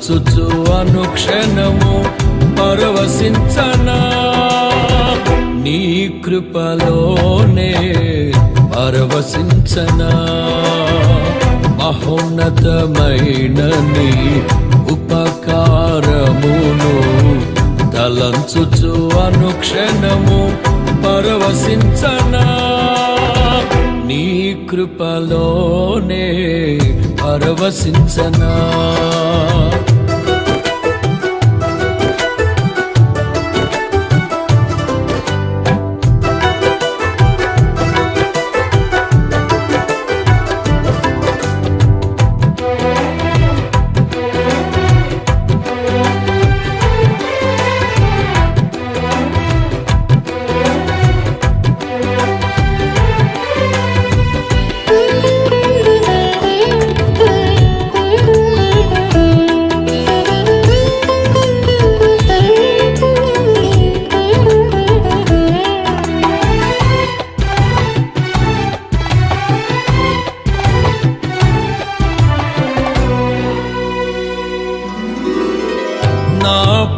తలంచుచు అనుక్షణము పరవశించనా? నీ కృపలోనే పరవశించనా? మహోన్నతమైన నీ ఉపకారమును తలంచుచు అనుక్షణము పరవశించనా? నీ కృపలోనే పరవశించనా?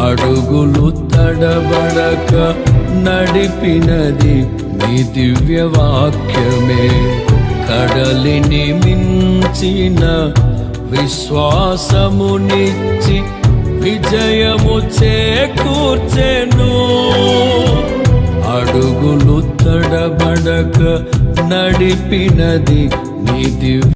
అడుగులు తడబడక నడిపినది నీ దివ్య వాక్యమే కడలిని మించిన విశ్వాసమునిచ్చి విజయము చేకూర్చెను. అడుగులు తడబడక నడిపినది నీ దివ్య